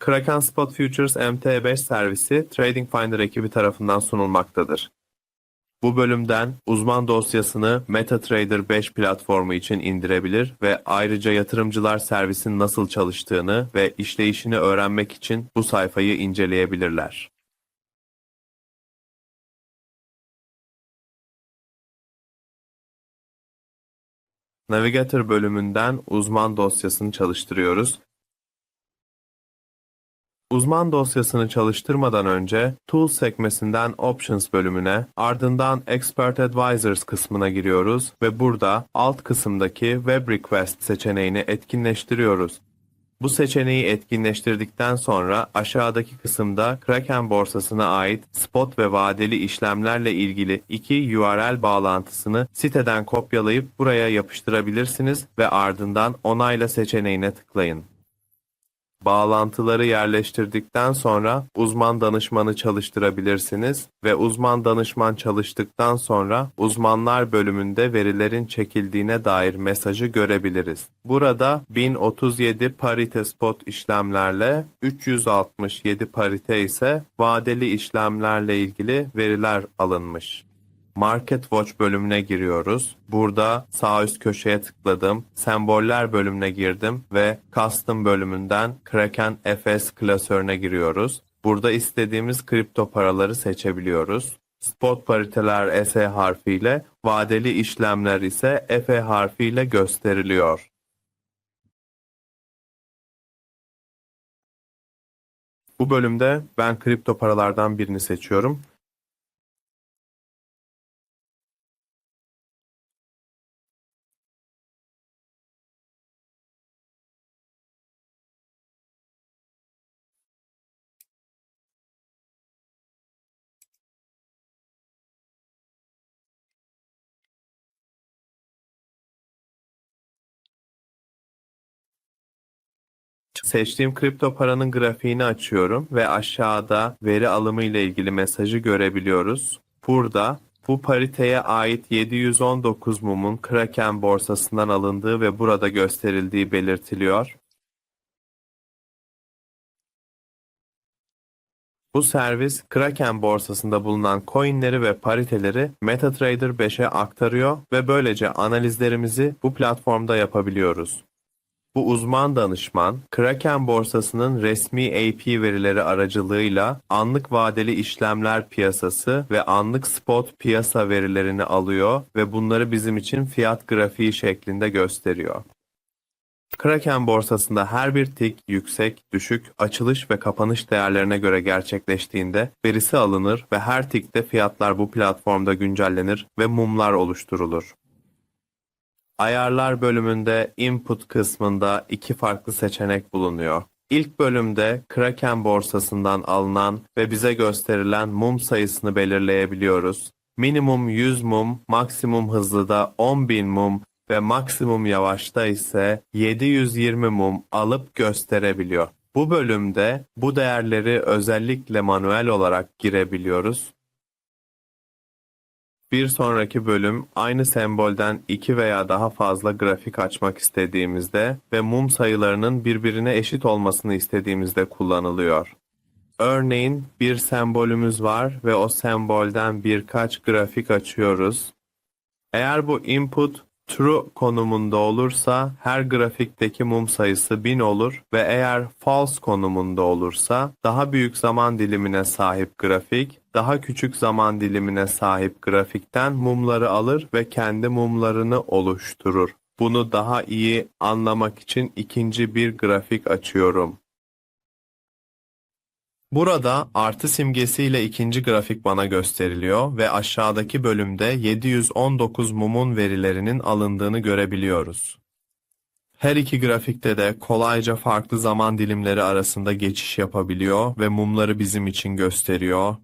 Kraken Spot Futures MT5 servisi Trading Finder ekibi tarafından sunulmaktadır. Bu bölümden uzman dosyasını MetaTrader 5 platformu için indirebilir ve ayrıca yatırımcılar servisin nasıl çalıştığını ve işleyişini öğrenmek için bu sayfayı inceleyebilirler. Navigator bölümünden uzman dosyasını çalıştırıyoruz. Uzman dosyasını çalıştırmadan önce Tools sekmesinden Options bölümüne, ardından Expert Advisors kısmına giriyoruz ve burada alt kısımdaki Web Request seçeneğini etkinleştiriyoruz. Bu seçeneği etkinleştirdikten sonra aşağıdaki kısımda Kraken borsasına ait spot ve vadeli işlemlerle ilgili iki URL bağlantısını siteden kopyalayıp buraya yapıştırabilirsiniz ve ardından onayla seçeneğine tıklayın. Bağlantıları yerleştirdikten sonra uzman danışmanı çalıştırabilirsiniz ve uzman danışman çalıştıktan sonra uzmanlar bölümünde verilerin çekildiğine dair mesajı görebiliriz. Burada 1037 parite spot işlemlerle 367 parite ise vadeli işlemlerle ilgili veriler alınmış. Market Watch bölümüne giriyoruz. Burada sağ üst köşeye tıkladım. Semboller bölümüne girdim ve Custom bölümünden Kraken FS klasörüne giriyoruz. Burada istediğimiz kripto paraları seçebiliyoruz. Spot pariteler S harfiyle, vadeli işlemler ise F harfiyle gösteriliyor. Bu bölümde ben kripto paralardan birini seçiyorum. Seçtiğim kripto paranın grafiğini açıyorum ve aşağıda veri alımı ile ilgili mesajı görebiliyoruz. Burada bu pariteye ait 719 mumun Kraken borsasından alındığı ve burada gösterildiği belirtiliyor. Bu servis Kraken borsasında bulunan coinleri ve pariteleri MetaTrader 5'e aktarıyor ve böylece analizlerimizi bu platformda yapabiliyoruz. Bu uzman danışman, Kraken borsasının resmi AP verileri aracılığıyla anlık vadeli işlemler piyasası ve anlık spot piyasa verilerini alıyor ve bunları bizim için fiyat grafiği şeklinde gösteriyor. Kraken borsasında her bir tik yüksek, düşük, açılış ve kapanış değerlerine göre gerçekleştiğinde verisi alınır ve her tikte fiyatlar bu platformda güncellenir ve mumlar oluşturulur. Ayarlar bölümünde Input kısmında iki farklı seçenek bulunuyor. İlk bölümde Kraken borsasından alınan ve bize gösterilen mum sayısını belirleyebiliyoruz. Minimum 100 mum, maksimum hızlıda 10.000 mum ve maksimum yavaşta ise 720 mum alıp gösterebiliyor. Bu bölümde bu değerleri özellikle manuel olarak girebiliyoruz. Bir sonraki bölüm aynı sembolden iki veya daha fazla grafik açmak istediğimizde ve mum sayılarının birbirine eşit olmasını istediğimizde kullanılıyor. Örneğin bir sembolümüz var ve o sembolden birkaç grafik açıyoruz. Eğer bu input true konumunda olursa her grafikteki mum sayısı 1000 olur ve eğer false konumunda olursa daha büyük zaman dilimine sahip grafik daha küçük zaman dilimine sahip grafikten mumları alır ve kendi mumlarını oluşturur. Bunu daha iyi anlamak için ikinci bir grafik açıyorum. Burada artı simgesiyle ikinci grafik bana gösteriliyor ve aşağıdaki bölümde 719 mumun verilerinin alındığını görebiliyoruz. Her iki grafikte de kolayca farklı zaman dilimleri arasında geçiş yapabiliyor ve mumları bizim için gösteriyor.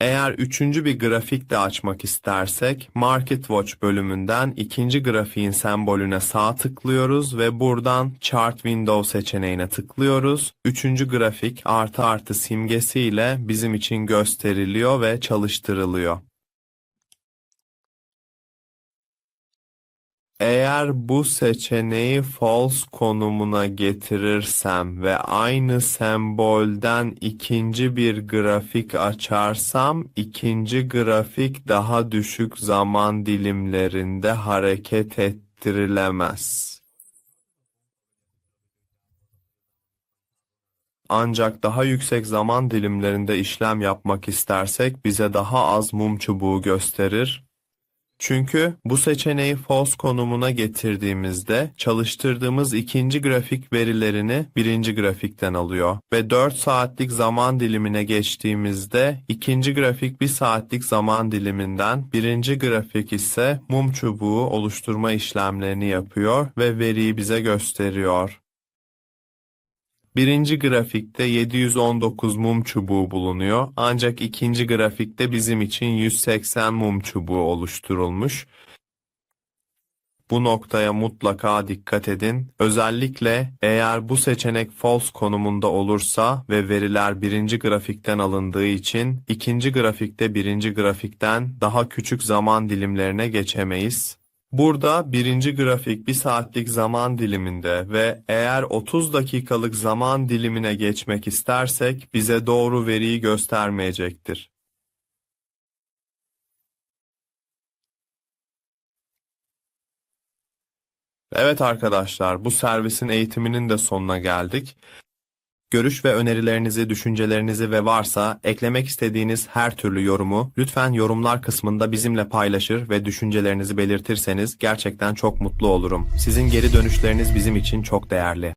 Eğer üçüncü bir grafik de açmak istersek Market Watch bölümünden ikinci grafiğin sembolüne sağ tıklıyoruz ve buradan Chart Window seçeneğine tıklıyoruz. Üçüncü grafik artı artı simgesiyle bizim için gösteriliyor ve çalıştırılıyor. Eğer bu seçeneği false konumuna getirirsem ve aynı sembolden ikinci bir grafik açarsam ikinci grafik daha düşük zaman dilimlerinde hareket ettirilemez. Ancak daha yüksek zaman dilimlerinde işlem yapmak istersek bize daha az mum çubuğu gösterir. Çünkü bu seçeneği false konumuna getirdiğimizde çalıştırdığımız ikinci grafik verilerini birinci grafikten alıyor ve 4 saatlik zaman dilimine geçtiğimizde ikinci grafik 1 saatlik zaman diliminden birinci grafik ise mum çubuğu oluşturma işlemlerini yapıyor ve veriyi bize gösteriyor. Birinci grafikte 719 mum çubuğu bulunuyor ancak ikinci grafikte bizim için 180 mum çubuğu oluşturulmuş. Bu noktaya mutlaka dikkat edin. Özellikle eğer bu seçenek false konumunda olursa ve veriler birinci grafikten alındığı için ikinci grafikte birinci grafikten daha küçük zaman dilimlerine geçemeyiz. Burada birinci grafik bir saatlik zaman diliminde ve eğer 30 dakikalık zaman dilimine geçmek istersek bize doğru veriyi göstermeyecektir. Evet arkadaşlar, bu servisin eğitiminin de sonuna geldik. Görüş ve önerilerinizi, düşüncelerinizi ve varsa eklemek istediğiniz her türlü yorumu lütfen yorumlar kısmında bizimle paylaşır ve düşüncelerinizi belirtirseniz gerçekten çok mutlu olurum. Sizin geri dönüşleriniz bizim için çok değerli.